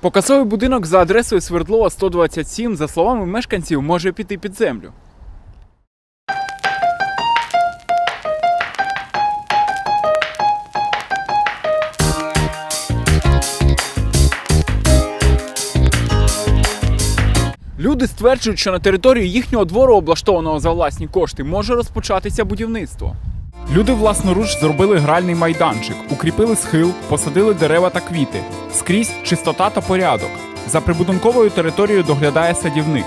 Показовий будинок за адресою Свердлова 127, за словами мешканців, може піти під землю. Люди стверджують, що на території їхнього двору, облаштованого за власні кошти, може розпочатися будівництво. Люди власноруч зробили гральний майданчик, укріпили схил, посадили дерева та квіти. Скрізь чистота та порядок. За прибудинковою територією доглядає садівник.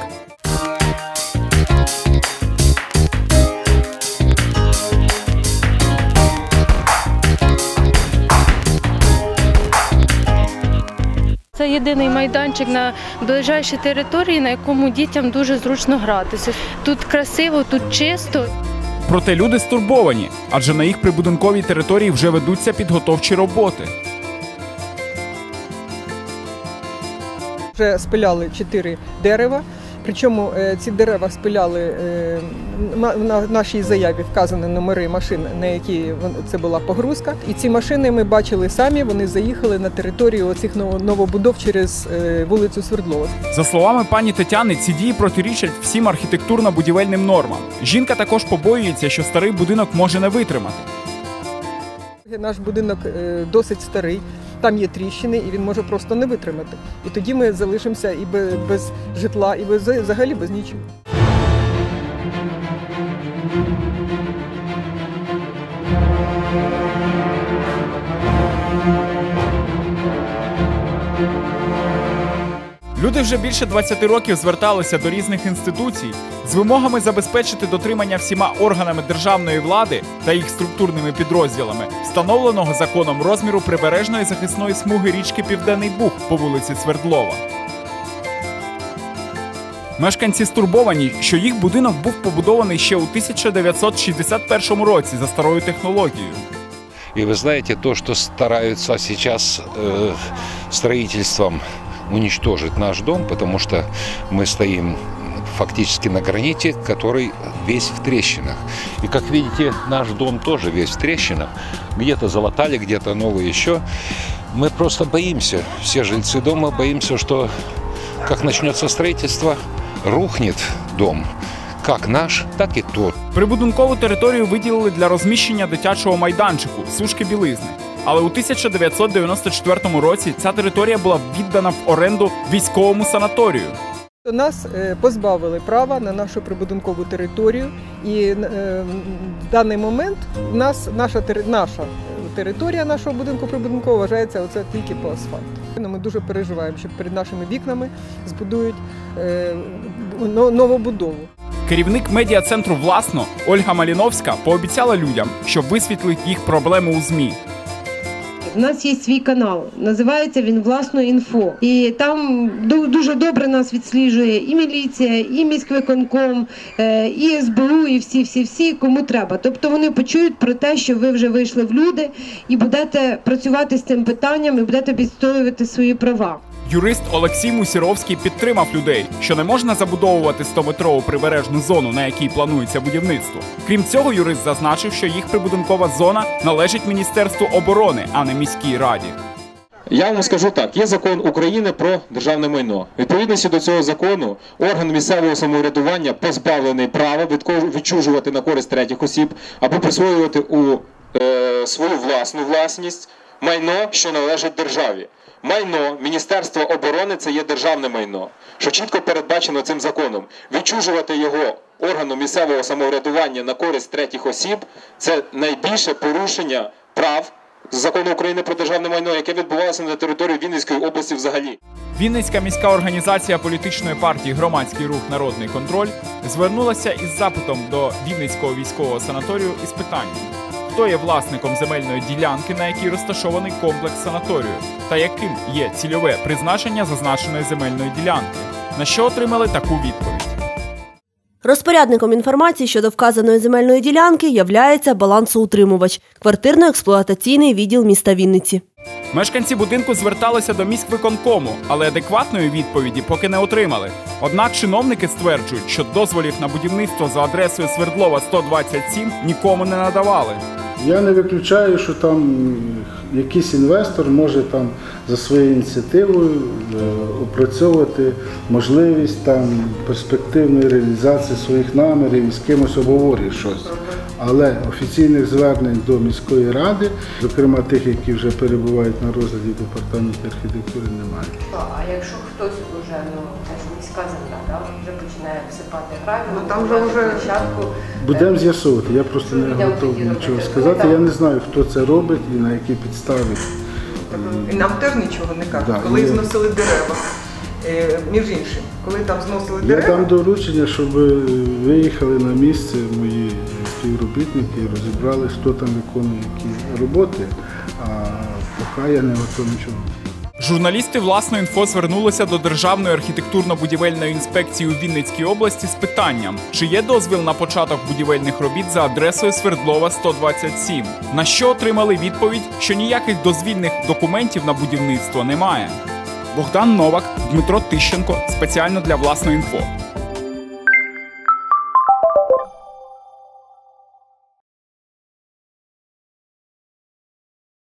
Це єдиний майданчик на ближайшій території, на якому дітям дуже зручно гратися. Тут красиво, тут чисто. Проте люди стурбовані, адже на їх прибудинковій території вже ведуться підготовчі роботи. Вже спиляли чотири дерева. Причому е, ці дерева спиляли е, на на нашій заяві вказані номери машин, на які це була погрузка. І ці машини ми бачили самі. Вони заїхали на територію оцих новобудов через е, вулицю Свердлова. За словами пані Тетяни, ці дії протирічать всім архітектурно-будівельним нормам. Жінка також побоюється, що старий будинок може не витримати. Наш будинок досить старий, там є тріщини, і він може просто не витримати. І тоді ми залишимося і без, житла, і без взагалі без нічого. Люди вже більше 20 років зверталися до різних інституцій з вимогами забезпечити дотримання всіма органами державної влади та їх структурними підрозділами встановленого законом розміру прибережної захисної смуги річки Південний Буг по вулиці Свердлова. Мешканці стурбовані, що їх будинок був побудований ще у 1961 році за старою технологією. И вы знаете, то, что стараются сейчас э, строительством уничтожить наш дом, потому что мы стоим фактически на граните, который весь в трещинах. И как видите, наш дом тоже весь в трещинах. Где-то залатали, где-то новые еще. Мы просто боимся, все жильцы дома боимся, что как начнется строительство, рухнет дом. Как наш, так и тот. Прибудинкову територію виділили для розміщення дитячого майданчику сушки білизни. Але у 1994 році ця територія була віддана в оренду військовому санаторію. Нас е, позбавили права на нашу прибудинкову територію, і е, в даний момент нас наша наша територія нашого будинку прибудинкового вважається оце тільки по асфальту. Ну, Ми дуже переживаємо, що перед нашими вікнами збудують е, но- новобудову. Керівник медіа-центру власно Ольга Маліновська пообіцяла людям, що висвітлить їх проблеми у змі. У нас є свій канал, називається він власно інфо. І там ду- дуже добре нас відсліджує і міліція, і міськвиконком, е, і СБУ, і всі, всі, всі, кому треба. Тобто вони почують про те, що ви вже вийшли в люди і будете працювати з цим питанням, і будете відстоювати свої права. Юрист Олексій Мусіровський підтримав людей, що не можна забудовувати 100-метрову прибережну зону, на якій планується будівництво. Крім цього, юрист зазначив, що їх прибудинкова зона належить Міністерству оборони, а не міській раді. Я вам скажу так: є закон України про державне майно. Відповідності до цього закону орган місцевого самоврядування позбавлений права відчужувати на користь третіх осіб або присвоювати у е, свою власну власність майно, що належить державі. Майно Міністерства оборони це є державне майно, що чітко передбачено цим законом. Відчужувати його органу місцевого самоврядування на користь третіх осіб це найбільше порушення прав закону України про державне майно, яке відбувалося на території Вінницької області взагалі. Вінницька міська організація політичної партії Громадський рух Народний контроль звернулася із запитом до Вінницького військового санаторію із питанням, хто є власником земельної ділянки, на якій розташований комплекс санаторію, та яким є цільове призначення зазначеної земельної ділянки, на що отримали таку відповідь. Розпорядником інформації щодо вказаної земельної ділянки являється балансоутримувач – квартирно-експлуатаційний відділ міста Вінниці. Мешканці будинку зверталися до міськвиконкому, але адекватної відповіді поки не отримали. Однак чиновники стверджують, що дозволів на будівництво за адресою Свердлова 127 нікому не надавали. Я не виключаю, що там якийсь інвестор може там за своєю ініціативою е, опрацьовувати можливість там перспективної реалізації своїх намірів і з кимось обговорює щось. Але офіційних звернень до міської ради, зокрема тих, які вже перебувають на розгляді в департаменті архітектури, немає. А якщо хтось вже, ну, це ж міська земля, да, вже починає всипати гравію, Ну, там же вже- площадку, Будемо з'ясовувати. Я просто не готовий нічого робити. Сказати. Я не знаю, хто це робить і на якій підставі. І нам теж нічого не кажуть. Да, коли є. зносили дерева, е, між іншим, коли там зносили Я дам доручення, щоб виїхали на місце мої співробітники і розібрали, хто там виконує які роботи. А поки я не готовий нічого. Журналісти власно інфо звернулися до Державної архітектурно-будівельної інспекції у Вінницькій області з питанням, чи є дозвіл на початок будівельних робіт за адресою Свердлова 127. На що отримали відповідь, що ніяких дозвільних документів на будівництво немає. Богдан Новак, Дмитро Тищенко спеціально для власної інфо.